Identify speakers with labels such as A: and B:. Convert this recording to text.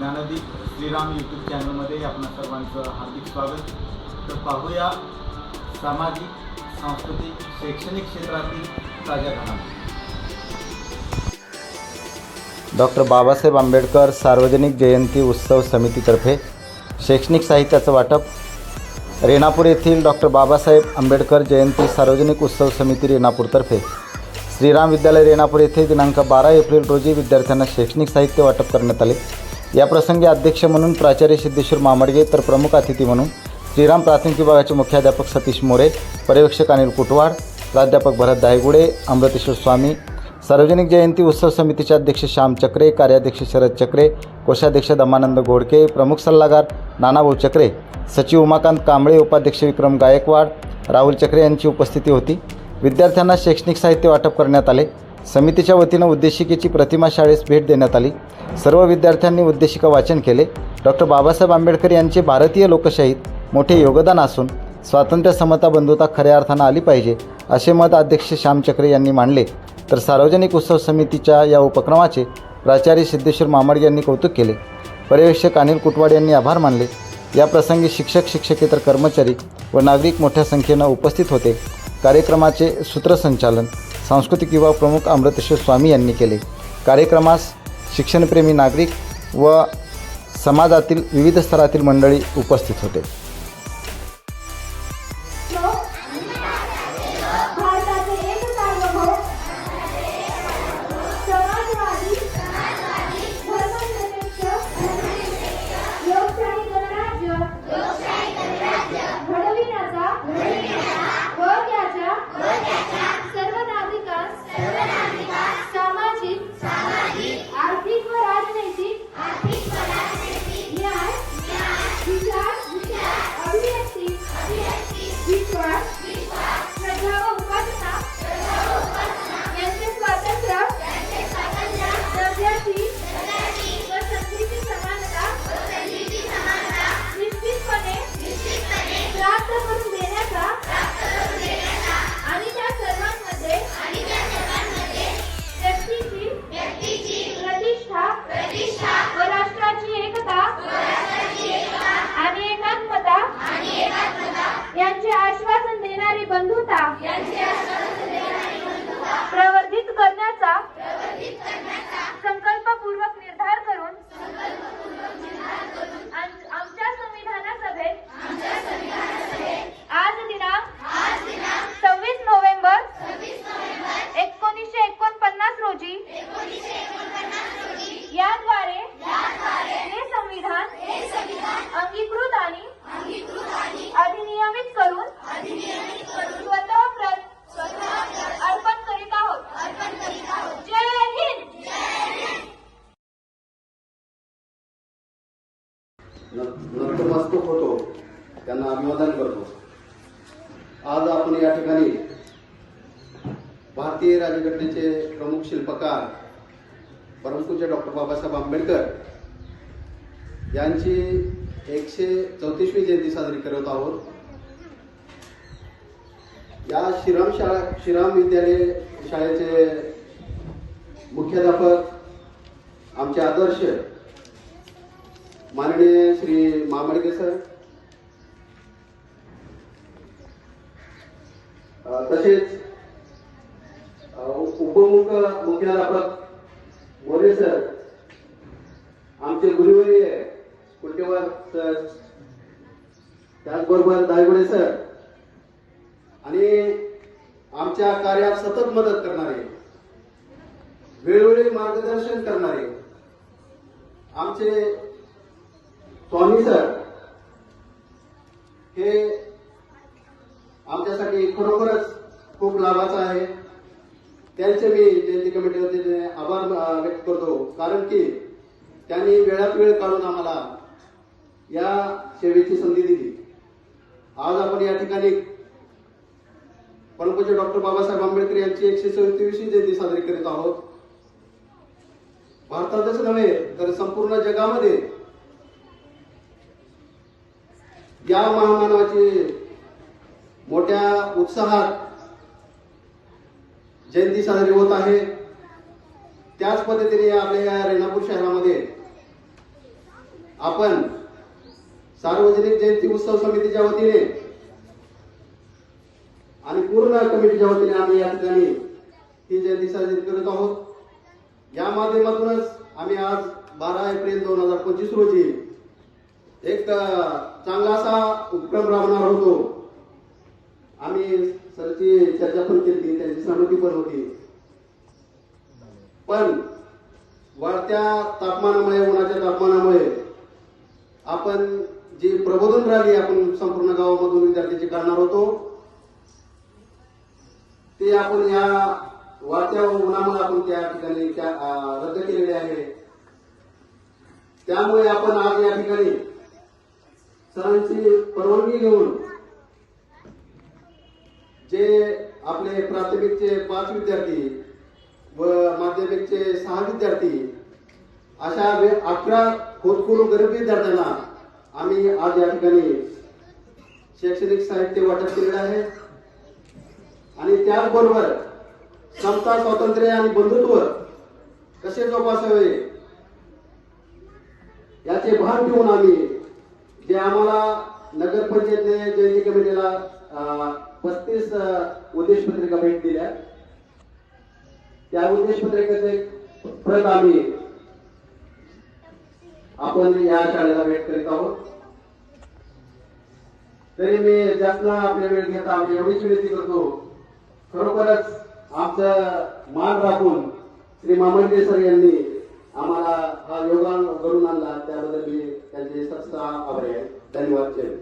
A: Gyandeep Shriram YouTube चॅनलमध्ये आपण सर्वांचं हार्दिक स्वागत. तर पाहूया सामाजिक सांस्कृतिक शैक्षणिक क्षेत्रातील ताज्या घडामोडी. डॉक्टर बाबासाहेब आंबेडकर सार्वजनिक जयंती उत्सव समितीतर्फे शैक्षणिक साहित्याचं वाटप. रेणापूर येथील डॉक्टर बाबासाहेब आंबेडकर जयंती सार्वजनिक उत्सव समिती रेणापूरतर्फे. श्रीराम विद्यालय रेणापूर येथे दिनांक बारा एप्रिल रोजी विद्यार्थ्यांना शैक्षणिक साहित्य वाटप करण्यात आले. याप्रसंगी अध्यक्ष म्हणून प्राचार्य सिद्धेश्वर मामडगे तर प्रमुख अतिथी म्हणून श्रीराम प्राथमिक विभागाचे मुख्याध्यापक सतीश मोरे पर्यवेक्षक अनिल कुटवाड प्राध्यापक भरत दायगुडे अमृतेश्वर स्वामी सार्वजनिक जयंती उत्सव समितीचे अध्यक्ष श्याम चक्रे कार्याध्यक्ष शरद चक्रे कोषाध्यक्ष दमानंद गोडके प्रमुख सल्लागार नानाभाऊ चक्रे सचिव उमाकांत कांबळे उपाध्यक्ष विक्रम गायकवाड राहुल चक्रे यांची उपस्थिती होती. विद्यार्थ्यांना शैक्षणिक साहित्य वाटप करण्यात आले. समितीच्या वतीनं उद्देशिकेची प्रतिमा शाळेस भेट देण्यात आली. सर्व विद्यार्थ्यांनी उद्देशिका वाचन केले. डॉक्टर बाबासाहेब आंबेडकर यांचे भारतीय लोकशाहीत मोठे योगदान असून स्वातंत्र्य समता बंधुता खऱ्या अर्थानं आली पाहिजे असे मत अध्यक्ष श्याम चक्रे यांनी मांडले. तर सार्वजनिक उत्सव समितीच्या या उपक्रमाचे प्राचार्य सिद्धेश्वर मामडगे यांनी कौतुक केले. पर्यवेक्षक अनिल कुटवाड यांनी आभार मानले. या प्रसंगी शिक्षक शिक्षकेतर कर्मचारी व नागरिक मोठ्या संख्येनं उपस्थित होते. कार्यक्रमाचे सूत्रसंचालन सांस्कृतिक युवा प्रमुख अमृतेश्वर स्वामी यांनी केले. कार्यक्रमास शिक्षणप्रेमी नागरिक व समाजातील विविध स्तरातील मंडळी उपस्थित होते.
B: बंधुता
C: नतमस्तक होतो. त्यांना अभिवादन करतो. आज आपण या ठिकाणी भारतीय राजघटनेचे प्रमुख शिल्पकार परमपूज्य डॉक्टर बाबासाहेब आंबेडकर यांची एकशे चौतीसवी जयंती साजरी करत आहोत. या श्रीराम शाळा श्रीराम विद्यालय शाळेचे मुख्याध्यापक आमचे आदर्श माननीय श्री महामडके सर. तसेच उपमुख मुख्याध्यापक मोरे सर आमचे गुरुवर्य कुलटेवार सर त्याचबरोबर दायगुडे सर आणि आमच्या कार्यात सतत मदत करणारे वेळोवेळी मार्गदर्शन करणारे आमचे स्वामी सर हे आमच्यासाठी खरोखरच खूप लाभाचं आहे. त्यांचे मी जयंती कमिटीवरती आभार व्यक्त करतो. कारण की त्यांनी वेळात वेळ काढून आम्हाला या सेवेची संधी दिली. आज आपण या ठिकाणी परमपूज्य डॉक्टर बाबासाहेब आंबेडकर यांची एकशे चौतीसवी जयंती साजरी करीत आहोत. भारतातच नव्हे तर संपूर्ण जगामध्ये या महामानवाची मोठ्या उत्साहात जयंती साजरी होत आहे. त्याच पद्धतीने आपल्या या रेणापूर शहरामध्ये आपण सार्वजनिक जयंती उत्सव समितीच्या वतीने आणि पूर्ण कमिटीच्या वतीने आम्ही या ठिकाणी ही जयंती साजरी करत आहोत. या माध्यमातूनच आम्ही आज बारा एप्रिल दोन हजार पंचवीस रोजी एक चांगला असा उपक्रम राबणार होतो. आम्ही सरची चर्चा पण केली त्यांची सहमती पण होती. पण वाढत्या तापमानामुळे उन्हाच्या तापमानामुळे आपण जी प्रबोधन रॅली आपण संपूर्ण गावामधून विद्यार्थ्यांची काढणार होतो. ते आपण या वाढत्या उन्हामुळे आपण त्या ठिकाणी त्या रद्द केलेले आहे. त्यामुळे आपण आज या ठिकाणी सरांची परवानगी घेऊन जे आपले प्राथमिकचे पाच विद्यार्थी व माध्यमिकचे सहा विद्यार्थी अशा अकरा अठरा गरीब विद्यार्थ्यांना आम्ही आज या ठिकाणी शैक्षणिक साहित्य वाटप केलेलं आहे. आणि त्याचबरोबर समता स्वातंत्र्य आणि बंधुत्व कसे जोपासावे याचे भान ठेवून आम्ही जे आम्हाला नगरपंचायतने जयंती कमिटीला पस्तीस उद्देशपत्रिका भेट दिल्या. त्या उद्देशपत्रिकेचे प्रत आम्ही आपण या शाळेला भेट करीत आहोत. तरी मी जास्त आपल्या वेळ घेता आम्ही एवढीच विनंती करतो. खरोखरच आमचं मान राखून श्री मामंडे सर यांनी आम्हाला हा योगा घडून आणला. त्याबद्दल मी त्यांचे सत्ता आभारी आहेत धन्यवाद जय